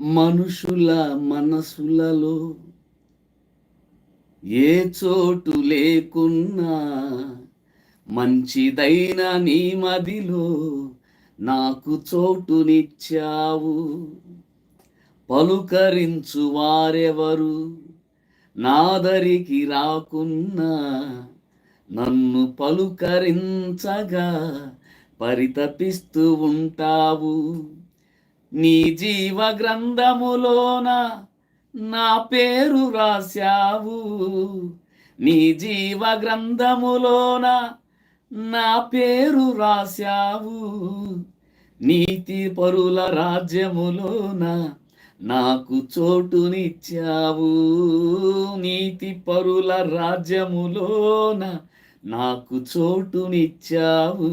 మనుషుల మనసులలో ఏ చోటు లేకున్నా మంచిదైన నీ మదిలో నాకు చోటునిచ్చావు పలుకరించు వారెవరు నాదరికి రాకున్నా నన్ను పలుకరించగా పరితపిస్తూ ఉంటావు. నీ జీవ గ్రంథములోన నా పేరు రాశావు. నీ జీవ గ్రంథములోన నా పేరు రాశావు. నీతి పరుల రాజ్యములోన నాకు చోటునిచ్చావు. నీతి పరుల రాజ్యములోన నాకు చోటునిచ్చావు.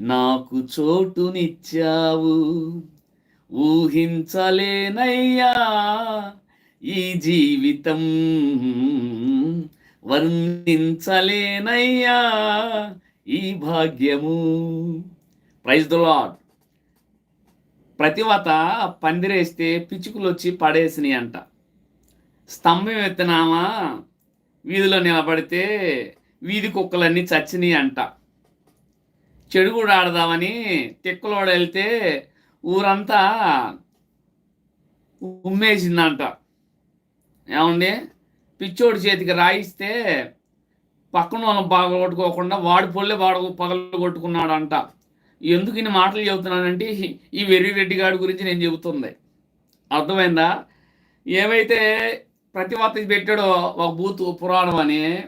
నాకు చోటునిచ్చావు. ఊహించలేనయ్యా ఈ జీవితం. వర్ణించలేనయ్యా ఈ భాగ్యము. ప్రైజ్ ద లాడ్ ప్రతివత పందిరేస్తే పిచ్చుకులు వచ్చి పడేసినాయి అంట స్తంభం ఎత్తినామా వీధిలో నిలబడితే వీధి కుక్కలన్నీ చచ్చినాయి అంట చెడు కూడా ఆడదామని తిక్కలోడు వెళ్తే ఊరంతా ఉమ్మేసిందంట. ఏమండి? పిచ్చోడి చేతికి రాయిస్తే పక్కన వాళ్ళని బాగా కొట్టుకోకుండా వాడి పొల్లే వాడ పగలు కొట్టుకున్నాడంట. ఎందుకు ఇన్ని మాటలు చెబుతున్నానంటే ఈ- వెర్రి రెడ్డి గురించి నేను చెబుతుంది. అర్థమైందా? ఏమైతే ప్రతివత పెట్టాడో ఒక బూత్ పురాణం అని.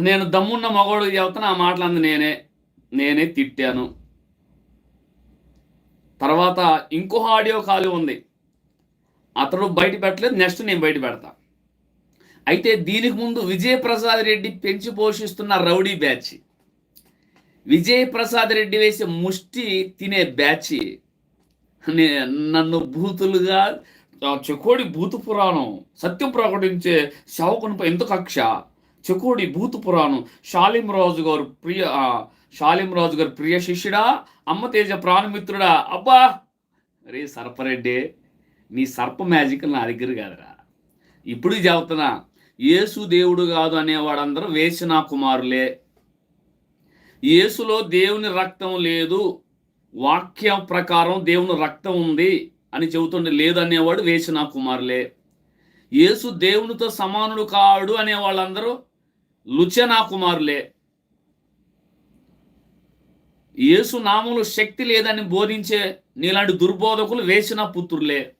నేను దమ్మున్న మగోడు చెబుతున్నా ఆ మాటలంది నేనే నేనే తిట్టాను. తర్వాత ఇంకో ఆడియో ఖాళీ ఉంది. అతడు బయట పెట్టలేదు నెక్స్ట్ నేను బయట పెడతా. అయితే దీనికి ముందు విజయప్రసాద్ రెడ్డి పెంచి పోషిస్తున్న రౌడీ బ్యాచ్. విజయప్రసాద్ రెడ్డి వేసే ముష్టి తినే బ్యాచ్. నన్ను భూతులుగా చెకోడి భూత పురాణం సత్యం ప్రకటించే శవకునిపై ఎంత కక్ష చెకోడి భూత పురాణం. షాలిం రాజు గారు ప్రియ రాజు గారు ప్రియ శిష్యుడా అమ్మ తేజ ప్రాణమిత్రుడా. అబ్బా! రే సర్పరెడ్డి నీ సర్ప మ్యాజిక్ నా దగ్గర కాదురా. ఇప్పుడు చెబుతున్నా యేసు దేవుడు కాదు అనేవాడందరూ వేసిన కుమారులే. యేసులో దేవుని రక్తం లేదు వాక్యం ప్రకారం దేవుని రక్తం ఉంది అని చెబుతుండే లేదు అనేవాడు వేసిన కుమారులే. యేసు దేవునితో సమానుడు కాడు అనే వాళ్ళందరూ లుచనా కుమారులే. యేసు నామములు శక్తి లేదని బోధించే నీలాంటి దుర్బోధకులు వేసిన పుత్రులే.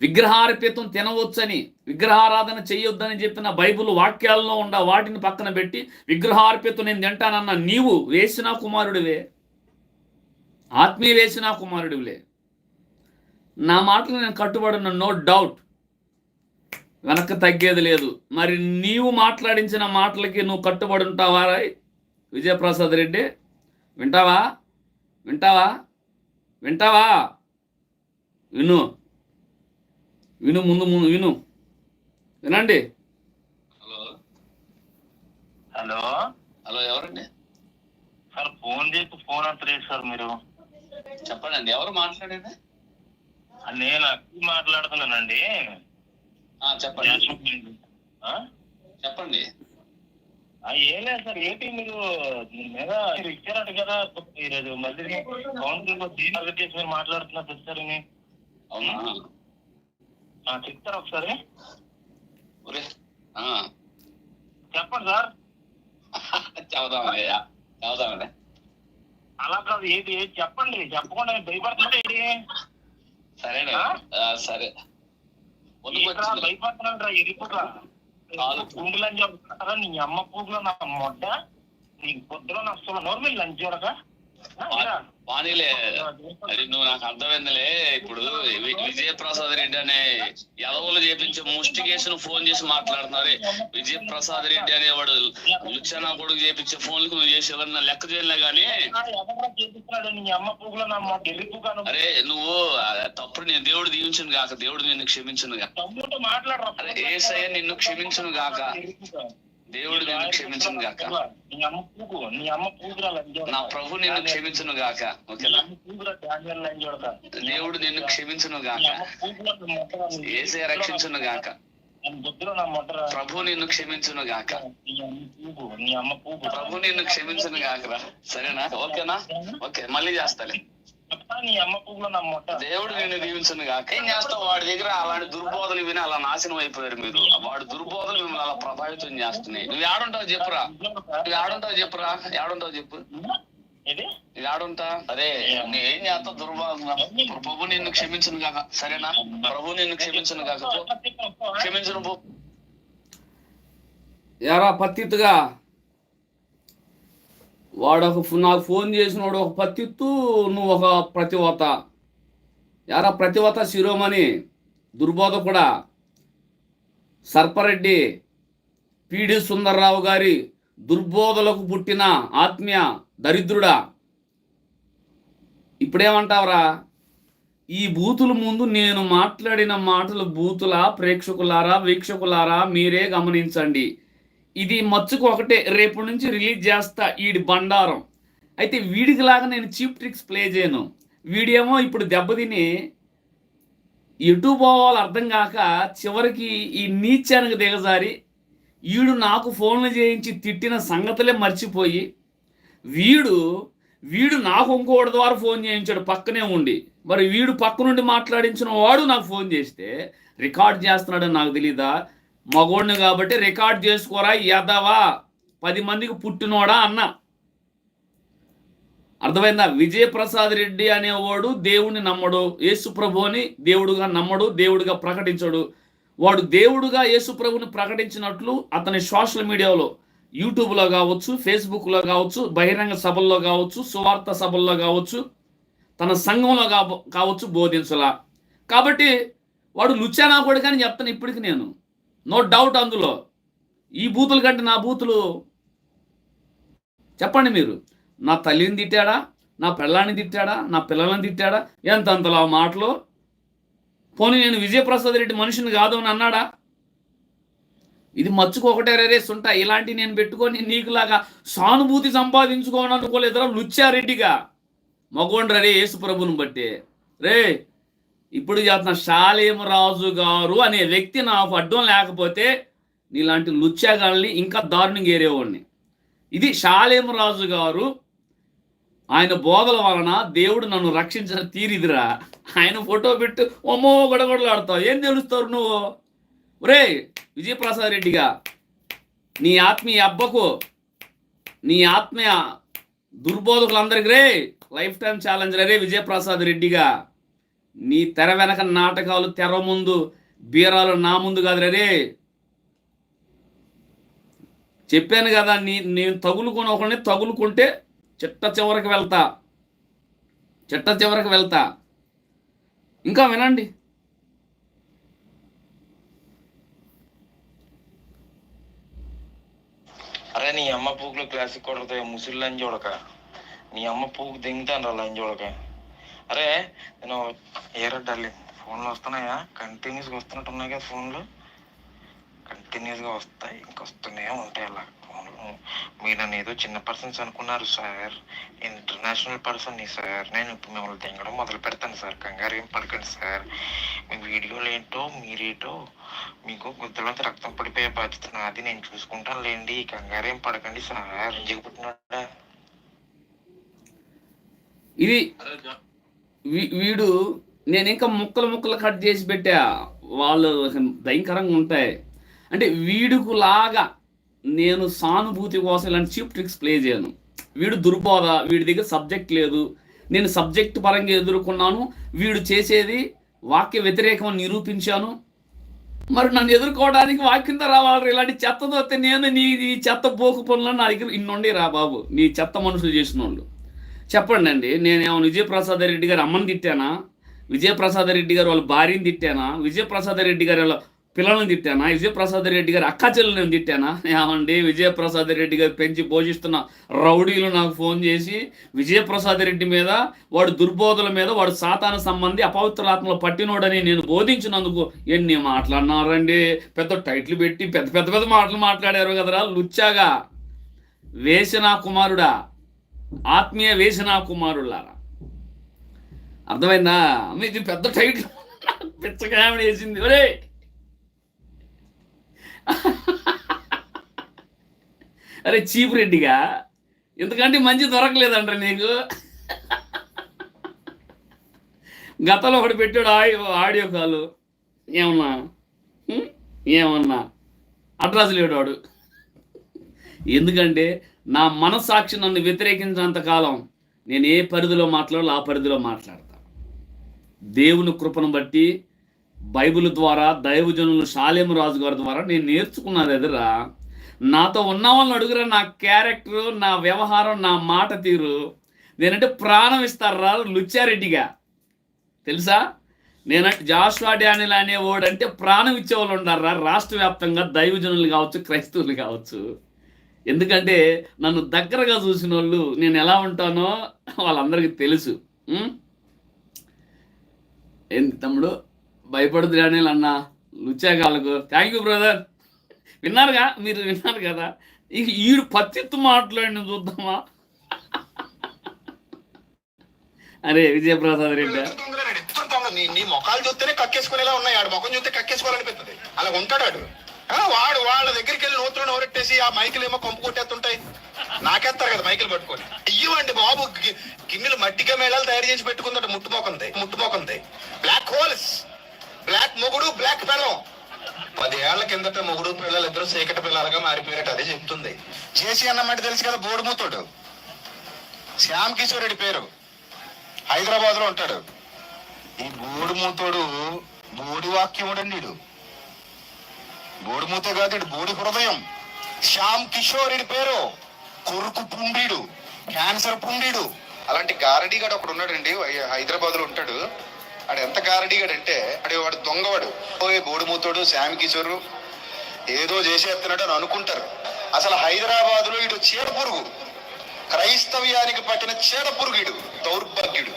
విగ్రహార్పితం తినవచ్చని విగ్రహారాధన చేయొద్దని చెప్పిన బైబిల్ వాక్యాల్లో ఉండ వాటిని పక్కన పెట్టి విగ్రహార్పితం నేను తింటానన్న నీవు వేసిన కుమారుడివే. ఆత్మీయ వేసిన కుమారుడివిలే నా మాటలు నేను కట్టుబడిన నో డౌట్. వెనక్కి తగ్గేది లేదు. మరి నీవు మాట్లాడించిన మాటలకి నువ్వు కట్టుబడి ఉంటావారా? విజయప్రసాద్ రెడ్డి వింటావా? వింటావా? వింటావా? విను. విను ముందు ముందు విను. వినండి. హలో. హలో. హలో ఎవరండి? సార్ ఫోన్ చేసి ఫోన్ అంతలేదు సార్ మీరు. చెప్పండి ఎవరు మాట్లాడేది? నేను అక్కి మాట్లాడుతున్నానండి. ఆ, చెప్పండి. ఆ? చెప్పండి. ఏం లేదు సార్ ఏంటి మీరు దీని మీద మీరు ఇచ్చారట కదా ఈరోజు మళ్ళీ కౌన్సిల్ టార్గెట్ చేసి మీరు మాట్లాడుతున్నారు చెప్తారని అవునా? చెప్తారా ఒకసారి? చెప్పండి సార్. చెబుదామండి చెబుదామండి అలా కాదు ఏంటి ఏంటి చెప్పండి చెప్పకుండా భయపడుతుంటే ఏంటి? సరేనే సరే. ముందుకు ఏంట్రా వచ్చింది భయపడుతున్నాడు ఎరిపుట్రా కాదు. పూగులని చెప్తారా నీ అమ్మ పూగులో నా మొడ్డ నీకు పొద్దులో నష్టం నోరు మీరు లంచ్ చూడక వాణిలే అది నువ్వు నాకు అర్థమైందిలే. ఇప్పుడు విజయప్రసాద్ రెడ్డి అనే ఎదవలు చేపించే ముష్టికేషన్ ఫోన్ చేసి మాట్లాడుతున్నారే. విజయప్రసాద్ రెడ్డి అనేవాడు లుచనా కొడుకు చేపించే ఫోన్లకు నువ్వు చేసేవన్నా లెక్క చేయలే గానీ. అరే నువ్వు తప్పుడు నేను దేవుడు దీవించను గాక దేవుడు నిన్ను క్షమించను గాక ఏసయ్య నిన్ను క్షమించును గాక. దేవుడు నిన్ను క్షమించును గాక. నీ ప్రభు నిన్ను క్షమించును గాక ఓకేనా. దేవుడు నిన్ను క్షమించును గాక. ఏసే రక్షించును గాక. ప్రభు నిన్ను క్షమించును గాక. ప్రభు నిన్ను క్షమించును గాకరా సరేనా? ఓకేనా? ఓకే మళ్ళీ చేస్తాలే. నీ అమ్మ పూకులో నా మొట్ట దేవుడు నిన్ను దీవించును గాక. ఏం చేస్తావు? వాడి దగ్గర అలాంటి దుర్బోధలు విని అలా నాశనం అయిపోయారు మీరు. వాడి దుర్బోధలు మిమ్మల్ని అలా ప్రభావితం చేస్తున్నాయి. నువ్వు ఏడుంటావు చెప్పురా. నువ్వు ఏడుంటావు చెప్పురా. ఏడుంటావు చెప్పు. అదే నువ్వు ఏం చేస్తావు దుర్బోధ ప్రభు నిన్ను క్షమించును గాక. సరేనా? ప్రభు నిన్ను క్షమించును గాక. పో. క్షమించును పో. ఎరా పత్తిత్తుగా వాడు ఒక నాకు ఫోన్ చేసినోడు ఒక పత్తిత్తు నువ్వు ఒక ప్రతివత. యారా ప్రతివత శిరోమణి దుర్బోధ కూడా సర్పరెడ్డి పిడి సుందర్రావు గారి దుర్బోధలకు పుట్టిన ఆత్మీయ దరిద్రుడా? ఇప్పుడేమంటావురా? ఈ బూతుల ముందు నేను మాట్లాడిన మాటలు బూతులా ప్రేక్షకులారా వీక్షకులారా మీరే గమనించండి. ఇది మచ్చుకు ఒకటే రేపు నుంచి రిలీజ్ చేస్తా వీడి బండారం. అయితే వీడికి లాగా నేను చీప్ ట్రిక్స్ ప్లే చేయను. వీడేమో ఇప్పుడు దెబ్బతిని ఎటు పోవాలో అర్థం కాక చివరికి ఈ నీచానికి దిగజారి వీడు నాకు ఫోన్లు చేయించి తిట్టిన సంగతులే మర్చిపోయి వీడు వీడు నాకు ఇంకోటి ద్వారా ఫోన్ చేయించాడు పక్కనే ఉండి. మరి వీడు పక్క నుండి మాట్లాడించిన వాడు నాకు ఫోన్ చేస్తే రికార్డ్ చేస్తున్నాడని నాకు తెలీదా? మగోడిని కాబట్టి రికార్డ్ చేసుకోరా యదవా? పది మందికి పుట్టినోడా అన్న. అర్థమైందా? విజయప్రసాద్ రెడ్డి అనేవాడు దేవుణ్ణి నమ్మడు యేసుప్రభుని దేవుడుగా నమ్మడు దేవుడిగా ప్రకటించడు. వాడు దేవుడుగా యేసుప్రభుని ప్రకటించినట్లు అతని సోషల్ మీడియాలో యూట్యూబ్లో కావచ్చు ఫేస్బుక్లో కావచ్చు బహిరంగ సభల్లో కావచ్చు సువార్త సభల్లో కావచ్చు తన సంఘంలో కావచ్చు బోధించలా. కాబట్టి వాడు లుచ్చానా కూడా కానీ చెప్తాను ఇప్పటికి నేను. నో డౌట్ అందులో. ఈ బూతుల కంటే నా బూతులు చెప్పండి మీరు. నా తల్లిని తిట్టాడా? నా పిల్లాన్ని తిట్టాడా? నా పిల్లలను తిట్టాడా? ఎంత అంతలా మాటలు? పోనీ నేను విజయప్రసాద్ రెడ్డి మనిషిని కాదు అని అన్నాడా? ఇది మచ్చుకొకటే రేస్ రే ఇలాంటి నేను పెట్టుకొని నీకులాగా సానుభూతి సంపాదించుకోవాలనుకోలేదురా లుచ్చారెడ్డిగా. మగోండ్ర రే యేసుప్రభుని బట్టి. రే ఇప్పుడు చేస్తున్న శాలేమరాజు గారు అనే వ్యక్తి నాకు అడ్డం లేకపోతే నీలాంటి లుచ్చాగాళ్ళని ఇంకా దారుణంగా ఏరేవాడిని. ఇది శాలేమరాజు గారు ఆయన బోధల వలన దేవుడు నన్ను రక్షించిన తీరిదిరా. ఆయన ఫోటో పెట్టు ఒమ్మో గొడగొడలాడతావు. ఏం తెలుస్తారు నువ్వు? ఒరే విజయప్రసాద్ రెడ్డిగా నీ ఆత్మీయ అబ్బకు నీ ఆత్మీయ దుర్బోధకులందరికీ రే లైఫ్ టైం ఛాలెంజ్ రే విజయప్రసాద్ రెడ్డిగా. నీ తెర వెనక నాటకాలు తెర ముందు బీరాలు నా ముందు కాదురే చెప్పాను కదా నీ నేను తగులుకొని ఒకరిని తగులుకుంటే చిట్ట చివరికి వెళ్తా. చిట్ట చివరికి వెళ్తా. ఇంకా వినండి. అరే నీ అమ్మ పూకులు క్లాసిక్ కొడతాయి ముసులు చూడక నీ అమ్మ పూకు దింగుతాను రా లని చూడక అరే నేను ఏరా డార్లింగ్ ఫోన్లు వస్తున్నాయా? కంటిన్యూస్గా వస్తున్నట్టు ఉన్నాయి కదా ఫోన్లు కంటిన్యూస్గా వస్తాయి ఇంకొస్తూనే ఉంటాయి అలా ఫోన్లు మీరు నన్ను ఏదో చిన్న పర్సన్స్ అనుకున్నారు సార్ ఇంటర్నేషనల్ పర్సన్ సార్ నేను ఇప్పుడు మిమ్మల్ని దింగడం మొదలు పెడతాను సార్ కంగారు ఏం పడకండి సార్ మీ వీడియోలు ఏంటో మీరేటో మీకు గుద్దలంతా రక్తం పడిపోయే బాధ్యత నాది. నేను చూసుకుంటాను లేండి కంగారేం పడకండి సార్ ఇది వీడు నేను ఇంకా ముక్కలు ముక్కలు కట్ చేసి పెట్టా. వాళ్ళు భయంకరంగా ఉంటాయి. అంటే వీడుకు లాగా నేను సానుభూతి కోసం ఇలాంటి చీప్ ట్రిక్స్ ప్లే చేయను. వీడు దుర్బోధ వీడి దగ్గర సబ్జెక్ట్ లేదు. నేను సబ్జెక్ట్ పరంగా ఎదుర్కొన్నాను. వీడు చేసేది వాక్య వ్యతిరేకం నిరూపించాను. మరి నన్ను ఎదుర్కోవడానికి వాక్యంతో రావాలి ఇలాంటి చెత్తతో వస్తే నేను నీ ఈ చెత్త పోకు పనులను నా దగ్గర ఇన్నుండి రా బాబు. నీ చెత్త మనుషులు చేసిన వాళ్ళు చెప్పండి అండి నేనేమో విజయప్రసాద్ రెడ్డి గారు అమ్మని తిట్టానా? విజయప్రసాద్ రెడ్డి గారు వాళ్ళ భార్యని తిట్టానా? విజయప్రసాద్ రెడ్డి గారు వాళ్ళ పిల్లలను తిట్టానా? విజయప్రసాద్ రెడ్డి గారు అక్క చెల్లెలను తిట్టానా? ఏమండి విజయప్రసాద్ రెడ్డి గారు పెంచి పోషిస్తున్న రౌడీలు నాకు ఫోన్ చేసి విజయప్రసాద్ రెడ్డి మీద వాడు దుర్బోధుల మీద వాడు సాతాన సంబంధి అపవిత్రాత్మలు పట్టినోడని నేను బోధించినందుకు ఎన్ని మాట్లాడినారండి పెద్ద టైట్లు పెట్టి పెద్ద పెద్ద పెద్ద మాటలు మాట్లాడారు కదరా లుచ్చాగా. వేసిన కుమారుడా. ఆత్మీయ వేసిన కుమారులారా. అర్థమైందా? మీది పెద్ద టైటిల్ పిచ్చగా వేసింది. ఒరే! అరే చీప్ రెడ్డిగా? ఎందుకంటే మంచి దొరకలేదంట నీకు. గతంలో ఒకటి పెట్టాడు ఆడియో ఆడియో కాలు. ఏమన్నా? ఏమన్నా? అడ్రస్ లేడు వాడు. ఎందుకంటే నా మనస్సాక్షి నన్ను వ్యతిరేకించినంత కాలం నేను ఏ పరిధిలో మాట్లాడాలో ఆ పరిధిలో మాట్లాడతా. దేవుని కృపను బట్టి బైబిల్ ద్వారా దైవజనులు షాలేము రాజు గారి ద్వారా నేను నేర్చుకున్నది ఎదురా నాతో ఉన్న వాళ్ళని అడుగురా నా క్యారెక్టర్ నా వ్యవహారం నా మాట తీరు. నేనంటే ప్రాణం ఇస్తారా లుచ్చారెడ్డిగా. తెలుసా? నేనంటే జాస్వా డానిల్ అనేవాడు అంటే ప్రాణం ఇచ్చేవాళ్ళు ఉండారా? రాష్ట్ర వ్యాప్తంగా దైవజనులు కావచ్చు క్రైస్తవులు కావచ్చు. ఎందుకంటే నన్ను దగ్గరగా చూసిన వాళ్ళు నేను ఎలా ఉంటానో వాళ్ళందరికీ తెలుసు. ఏంది తమ్ముడు? భయపడదు డానిల్ అన్న? లుచ్చాగాళ్ళకు థ్యాంక్ యూ బ్రదర్ విన్నారుగా? మీరు విన్నారు కదా? ఇక ఈడు పత్తిత్తు మాట్లాడిన చూద్దామా? అరే విజయప్రసాద్ రెడ్డి. నీ మొఖాలు చూస్తేనే కక్కేసుకునేలా ఉన్నాయి. ఆడు ముఖం చూస్తే కక్కేసుకోవాలనిపిస్తుంది. అలా ఉంటాడు ఆడు. వాడు వాళ్ళ దగ్గరికి వెళ్ళి నూతులను నోరెట్టేసి ఆ మైకులు ఏమో కొంపు కొట్టేస్తుంటాయి. నాకేస్తారు కదా మైకులు పట్టుకొని. ఇవ్వండి బాబు గి- గిన్నెలు మట్టిగా మేళాలు తయారు చేసి పెట్టుకుందట ముట్టుమోకంది ముట్టుమోకంది. బ్లాక్ హోల్స్ బ్లాక్ మొగుడు బ్లాక్ పెళ్ళం పదేళ్ళ కిందట మొగుడు పిల్లలు ఇద్దరు చీకటి పిల్లలుగా మారిపోయారట అదే చెప్తుంది. జేసీ అన్నమాట తెలుసు కదా బోడుమూతోడు. శ్యామ్ కిషోర్ రెడ్డి పేరు. హైదరాబాద్లో ఉంటాడు. ఈ బోడిమూతోడు బోడి వాక్యముడండి ఈడు. బోడిమూతే కాదు ఈడు బోడి హృదయం. శ్యామ్ కిషోర్ పేరు. కొరుకు పుండీడు క్యాన్సర్ పుండీడు. అలాంటి గారడీగాడు ఒకడు ఉన్నాడండి హైదరాబాద్లో ఉంటాడు. ఆడు ఎంత గారడీగాడు అంటే ఆడు వాడు దొంగవాడు. ఓయ్ బోడిమూతోడు శ్యామ్ కిషోర్ ఏదో చేసేస్తున్నాడు అని అనుకుంటారు. అసలు హైదరాబాద్లో ఇటు చీడ పురుగు క్రైస్తవ్యానికి పట్టిన చీడ పురుగుడు దౌర్భాగ్యుడు.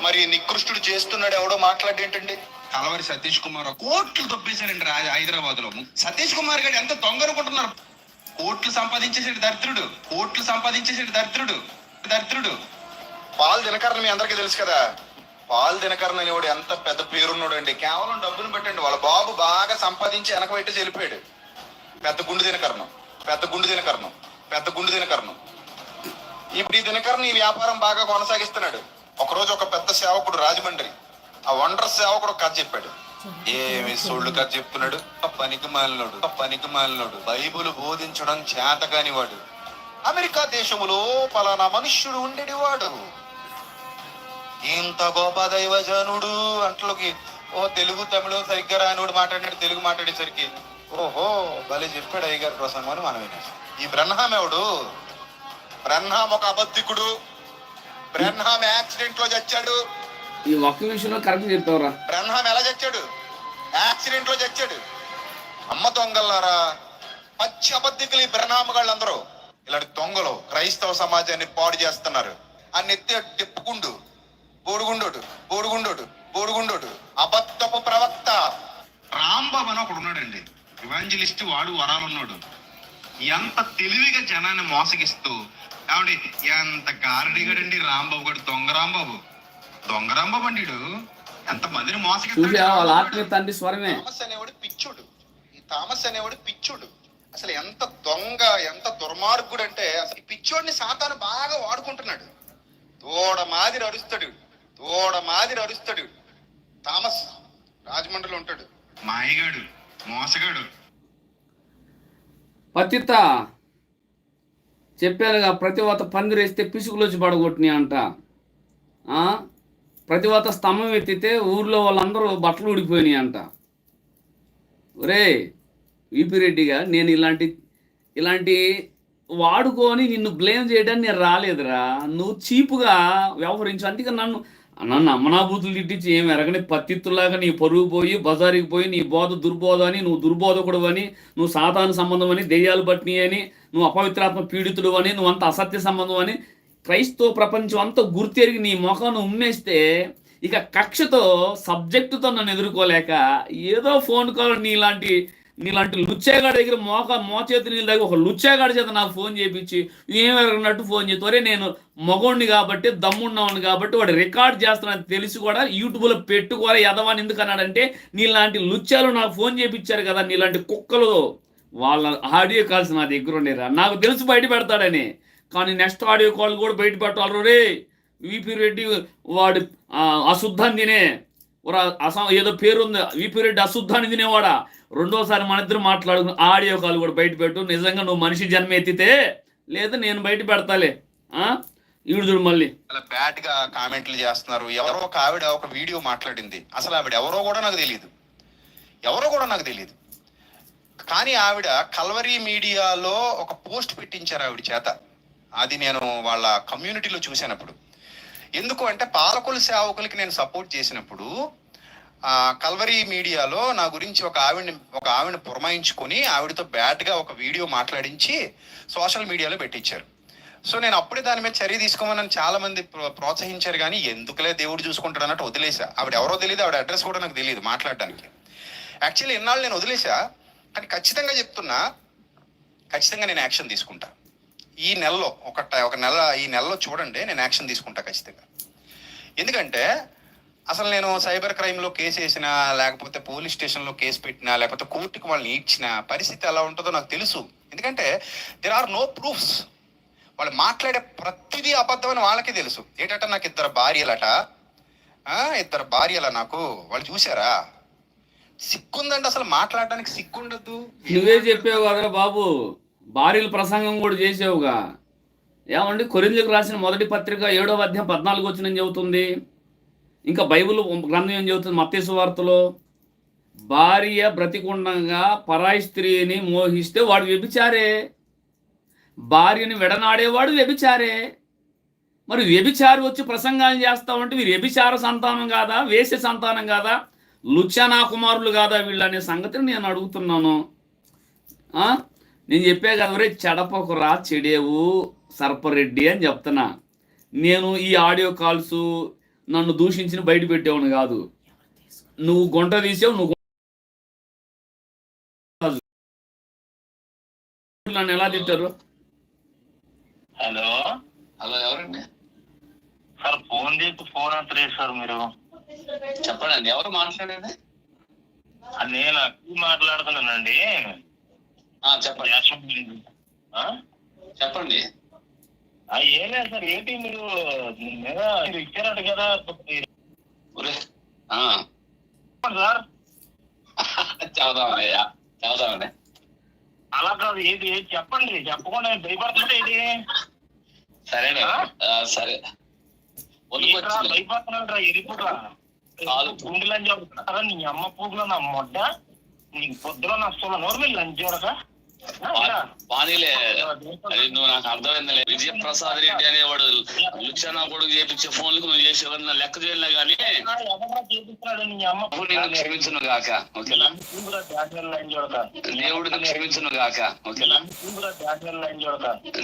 మరి నికృష్టుడు చేస్తున్నాడు ఎవడో మాట్లాడేంటండి? కలవరి సతీష్ కుమార్ కోట్లు దొబ్బేశారండి రా- హైదరాబాద్లో సతీష్ కుమార్ గారు ఎంత దొంగ అనుకుంటున్నారు కోట్లు సంపాదించేసాడు దరిద్రుడు. కోట్లు సంపాదించేసాడు దరిద్రుడు. దరిద్రుడు. పాల్ దినకరణ మీ అందరికీ తెలుసు కదా. పాల్ దినకరణ అనేవాడు ఎంత పెద్ద పేరున్నాడు అండి కేవలం డబ్బును పెట్టండి వాళ్ళ బాబు బాగా సంపాదించి వెనక పెట్టి వెళ్ళిపోయాడు పెద్ద గుండు దినకరణం. పెద్ద గుండు దినకరణం. పెద్ద గుండు దినకరణం. ఇప్పుడు ఈ దినకరణ ఈ వ్యాపారం బాగా కొనసాగిస్తున్నాడు. ఒకరోజు ఒక పెద్ద సేవకుడు రాజమండ్రి. ఆ వండర్ సేవకుడు ఒక కథ చెప్పాడు. ఏమి సోళ్ళు కథ చెప్తున్నాడు? పనికి మాలినోడు పనికి మాలినోడు. బైబుల్ బోధించడం చేత కానివాడు అమెరికా దేశములో పలానా మనుష్యుడు ఉండేవాడు. ఇంత గొప్ప దైవజనుడు అంట్లోకి ఓ తెలుగు తమిళ సరిగ్గా రానివాడు మాట్లాడాడు తెలుగు మాట్లాడేసరికి ఓహో భలే చెప్పాడు అయ్యగారు ప్రసంగం అని మనం ఈ బ్రహ్నాం ఎవడు? బ్రహ్నాం ఒక అబద్ధికుడు. బ్రహ్నాం యాక్సిడెంట్లో చచ్చాడు. ఈ ఒక్క విషయంలో కరెక్ట్ చెప్పావురా? బ్రహ్మాం ఎలా చచ్చాడు? యాక్సిడెంట్లో చచ్చాడు. అమ్మ దొంగలారా పచ్చి అబద్ధికులు ఈ బ్రహ్మామగాళ్ళందరూ ఇలాంటి దొంగలు క్రైస్తవ సమాజాన్ని పాడు చేస్తున్నారు. ఆ నెత్తి తిప్పుకుండు. బోడుగుండోడు బోడుగుండోడు బోడుగుండోడు. అబద్ధపు ప్రవక్త. రాంబాబు అని ఒకడు ఉన్నాడండి. ఇవాంజలిస్ట్ వాడు వరాలు ఉన్నాడు ఎంత తెలివిగా జనాన్ని మోసగిస్తూ ఏమండి ఎంత గారడిగాడండి రాంబాబు గారు దొంగ రాంబాబు. దొంగ రాంబాబు అండి ఈడు. ఎంత మందిని మోసగిస్తాడు తండ్రి స్వరమే. థామస్ అనేవాడు పిచ్చుడు. ఈ థామస్ అనేవాడు పిచ్చుడు. అసలు ఎంత దొంగ ఎంత దుర్మార్గుడు అంటే అసలు ఈ పిచ్చోడిని సాతాను బాగా వాడుకుంటున్నాడు. తోడ మాదిరి అరుస్తాడు. తోడ మాదిరి అరుస్తాడు. థామస్ రాజమండ్రిలో ఉంటాడు. మాయగాడు మోసగాడు. పతిత చెప్పానుగా ప్రతివాత పందిరేస్తే పిసుకులు వచ్చి పడగొట్టినాయి అంట ప్రతి ప్రతివాత స్తంభం ఎత్తితే ఊర్లో వాళ్ళందరూ బట్టలు ఊడిపోయినాయి అంట. ఒరే విపి రెడ్డిగా నేను ఇలాంటి ఇలాంటి వాడుకొని నిన్ను బ్లేమ్ చేయడానికి నేను రాలేదురా. నువ్వు చీపుగా వ్యవహరించు. అందుకే నన్ను నన్ను అమ్మనాభూతులు తిట్టించి ఏం ఎరగని పత్తిత్తులాగా నీ పరుగు పోయి బజారికి పోయి నీ బోధ దుర్బోధ అని నువ్వు దుర్బోధకుడు అని నువ్వు సాధారణ సంబంధం అని దెయ్యాలు పట్టిని అని నువ్వు అపవిత్రాత్మ పీడితుడు అని నువ్వు అంత అసత్య సంబంధం అని క్రైస్తవ ప్రపంచం అంతా గుర్తెరిగి నీ ముఖాన్ని ఉమ్మేస్తే ఇక కక్షతో సబ్జెక్టుతో నన్ను ఎదుర్కోలేక ఏదో ఫోన్ కాల్ నీలాంటి నీలాంటి లుచ్చేగాడి దగ్గర మోక మోచేతి నీళ్ళ దగ్గర ఒక లుచ్చేగాడి చేత నాకు ఫోన్ చేపించి ఏమన్నట్టు ఫోన్ చేసి ఒరే నేను మగోడిని కాబట్టి దమ్మున్నాను కాబట్టి వాడు రికార్డ్ చేస్తున్నాను తెలిసి కూడా యూట్యూబ్లో పెట్టుకోవాలి ఎదవాని ఎందుకు అన్నాడంటే నీలాంటి లుచ్చాలు నాకు ఫోన్ చేయించారు కదా నీలాంటి కుక్కలు వాళ్ళ ఆడియో కాల్స్ నా దగ్గర ఉండేరా. నాకు తెలుసు బయట పెడతాడని. కానీ నెక్స్ట్ ఆడియో కాల్ కూడా బయట పెట్టాలి రే విపి రెడ్డి వాడు అశుద్ధాన్ని తినే ఒక అసం ఏదో పేరుంది. విపి రెడ్డి అశుద్ధాన్ని తినేవాడా? రెండోసారి మన ఇద్దరు మాట్లాడుకుని ఆడియో కాల్ కూడా బయట పెట్టు నిజంగా నువ్వు మనిషి జన్మ ఎత్తితే లేదు నేను బయట పెడతాలే. ఈడు చూడు మళ్ళీ. బ్యాట్గా కామెంట్లు చేస్తున్నారు. ఎవరో ఒక ఆవిడ ఒక వీడియో మాట్లాడింది. అసలు ఆవిడ ఎవరో కూడా నాకు తెలియదు ఎవరో కూడా నాకు తెలియదు కానీ ఆవిడ కల్వరీ మీడియాలో ఒక పోస్ట్ పెట్టించారు ఆవిడ చేత. అది నేను వాళ్ళ కమ్యూనిటీలో చూసినప్పుడు ఎందుకు అంటే పాలకుల సేవకులకి నేను సపోర్ట్ చేసినప్పుడు కల్వరి కల్వరీ మీడియాలో నా గురించి ఒక ఆవిడని ఒక ఆవిడని పురమాయించుకొని ఆవిడతో బ్యాడ్గా ఒక వీడియో మాట్లాడించి సోషల్ మీడియాలో పెట్టించారు. సో నేను అప్పుడే దాని మీద చర్య తీసుకోమని చాలా మంది ప్రో- ప్రోత్సహించారు కానీ ఎందుకులే దేవుడు చూసుకుంటాడు అన్నట్టు వదిలేసా ఆవిడ ఎవరో తెలియదు ఆవిడ అడ్రస్ కూడా నాకు తెలియదు మాట్లాడడానికి. యాక్చువల్లీ ఇన్నాళ్ళు నేను వదిలేసా కానీ ఖచ్చితంగా చెప్తున్నా ఖచ్చితంగా నేను యాక్షన్ తీసుకుంటా. ఈ నెలలో ఒక ఒక నెల ఈ నెలలో చూడండి నేను యాక్షన్ తీసుకుంటా ఖచ్చితంగా. ఎందుకంటే అసలు నేను సైబర్ క్రైమ్లో కేసు వేసినా లేకపోతే పోలీస్ స్టేషన్లో కేసు పెట్టినా లేకపోతే కోర్టుకి వాళ్ళని ఇచ్చిన పరిస్థితి ఎలా ఉంటుందో నాకు తెలుసు. ఎందుకంటే దెర్ ఆర్ నో ప్రూఫ్స్ వాళ్ళు మాట్లాడే ప్రతిదీ అబద్ధమని వాళ్ళకి తెలుసు. ఏంటంటే నాకు ఇద్దరు భార్యలట. ఇద్దరు భార్యల నాకు వాళ్ళు చూసారా సిగ్గుందండి అసలు మాట్లాడడానికి సిగ్గుండద్దు నువ్వే చెప్పావు బాబు. భార్యల ప్రసంగం కూడా చేసావుగా. ఏమండి? కొరిందులకు రాసిన మొదటి పత్రిక ఏడవ అధ్యాయం పద్నాలుగు వచ్చిన చెబుతుంది? ఇంకా బైబిల్ గ్రంథం ఏం చెబుతుంది? మత్తేసు వార్తలో భార్య బ్రతికుండగా పరాయి స్త్రీని మోహిస్తే వాడు వ్యభిచారే. భార్యని విడనాడేవాడు వ్యభిచారే. మరి వ్యభిచారి వచ్చి ప్రసంగాలు చేస్తా ఉంటే వీరు వ్యభిచార సంతానం కాదా? వేసే సంతానం కాదా? లుచ్చనా కుమారులు కాదా వీళ్ళు అనే సంగతిని నేను అడుగుతున్నాను. నేను చెప్పే కదా చెడపకురా చెడేవు సర్పరెడ్డి అని చెప్తున్నా. నేను ఈ ఆడియో కాల్స్ నన్ను దూషించిన బయట పెట్టేవాను కాదు. నువ్వు గుంట తీసావు నువ్వు నన్ను ఎలా తిట్టారు? హలో. హలో ఎవరండి? సార్ ఫోన్ చేసి ఫోన్ అంత సార్ మీరు. చెప్పండి ఎవరు మాట్లాడేది? నేను అక్కడి మాట్లాడుతున్నానండి. చెప్పండి. ఆ? చెప్పండి. ఏం లేదు సార్ ఏంటి మీరు మీద మీరు ఇచ్చారట కదా చెప్పండి సార్. చెబుదామండి యా, చెబుదామండి అలా కాదు ఏంటి చెప్పండి చెప్పకుండా భయపడుతుంటే ఏంటి సరేనే సరే. ఒళ్ళు ఏంట్రా, వచ్చింది భయపడుతున్నాడురా ఎరిపుట్రా కాదు. గుండె లంచి అవుతున్నా నీ అమ్మ పూగులో నా మొడ్డ నీకు పొద్దులో నా వస్తున్నా నోరు మీరు లంచ్ చూడక వాణిలే. అది నువ్వు నాకు అర్థమైందిలే. విజయప్రసాద్ రెడ్డి అనేవాడు. లుచ్చనా కొడుకు చేపించే ఫోన్లకు నువ్వు చేసేవని నా లెక్క చేయలే కానీ ఎవరా చేపిస్తున్నాడు నీ అమ్మ? ప్రభు నిన్ను క్షమించును గాక ఓకేనా? పూగురా డాక్టర్ లైన్ చూడక దేవుడు నిన్ను క్షమించును గాక ఓకేనా?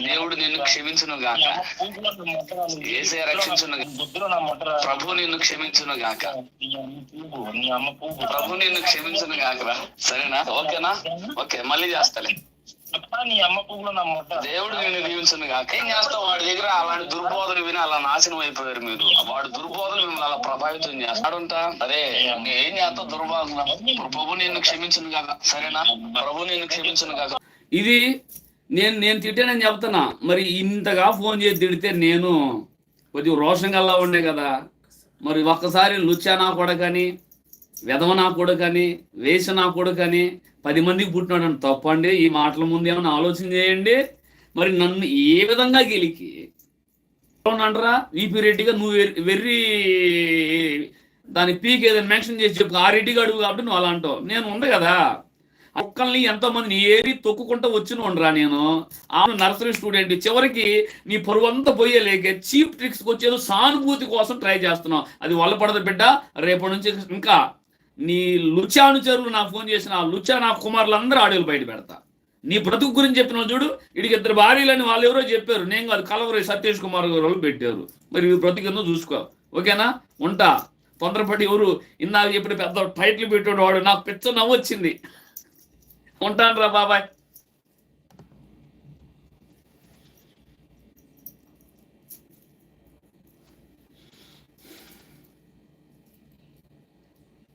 దేవుడు నిన్ను క్షమించును గాక. ఏసే రక్షించును గాక. ప్రభు నిన్ను క్షమించును గాక. ప్రభు నిన్ను క్షమించును గాకరా సరేనా? ఓకేనా? ఓకే మళ్ళీ చేస్తాలే. దేవుడు నిన్ను దీవించును గాక. ఏం చేస్తావు? వాడి దగ్గర అలాంటి దుర్బోధలు విని అలా నాశనం అయిపోయారు మీరు. వాడు దుర్బోధలు మిమ్మల్ని అలా ప్రభావితం చేస్తాడుంటా. అదే ఏం చేస్తావు దుర్బోధన ప్రభు నిన్ను క్షమించును గాక. సరేనా? ప్రభు నిన్ను క్షమించును గాక. ఇది నేను నేను తిట్టానని చెప్తున్నా. మరి ఇంతగా ఫోన్ చేసి తిడితే నేను కొద్దిగా రోషం గల్లా ఉండే కదా. మరి ఒక్కసారి లుచ్చా నా కొడకని వెధవ నా కొడుకని వేస నా కొడుకని పది మందికి పుట్టినాడు అని తప్పండి ఈ మాటల ముందు ఏమైనా ఆలోచన చేయండి. మరి నన్ను ఏ విధంగా గెలికి? అంటారా? విపి రెడ్డిగా నువ్వు వెర్రి- దాని పీక్ ఏదైనా మెన్షన్ చేసి చెప్పు. ఆ రెడ్డిగా అడుగు కాబట్టి నువ్వు అలా అంటావు. నేను ఉంది కదా. ఒక్కల్ని ఎంతో మందిని ఏరి తొక్కుకుంటూ వచ్చిన ఉండరా నేను. ఆమె నర్సరీ స్టూడెంట్. చివరికి నీ పరువు అంతా పోయేలేకే చీప్ ట్రిక్స్కి వచ్చేదో సానుభూతి కోసం ట్రై చేస్తున్నావు. అది వల్ల పడదు బిడ్డ. రేపటి నుంచి ఇంకా నీ లుచానుచరులు నాకు ఫోన్ చేసిన ఆ లుచా నా కుమారులందరూ ఆడియోలు బయట పెడతా. నీ బ్రతుకు గురించి చెప్పిన చూడు ఇడికి ఇద్దరు భార్యలని వాళ్ళు ఎవరో చెప్పారు. నేను కాదు కలవరి సతీష్ కుమార్ గారు వాళ్ళు పెట్టారు. మరి ఈ బ్రతుకు చూసుకో? ఓకేనా? ఉంటా. తొందరపడి ఎవరు ఇందాక చెప్పిన పెద్ద టైటిల్ పెట్టాడు వాడు. నాకు పిచ్చ నవ్వొచ్చింది. ఉంటాను రా బాబాయ్.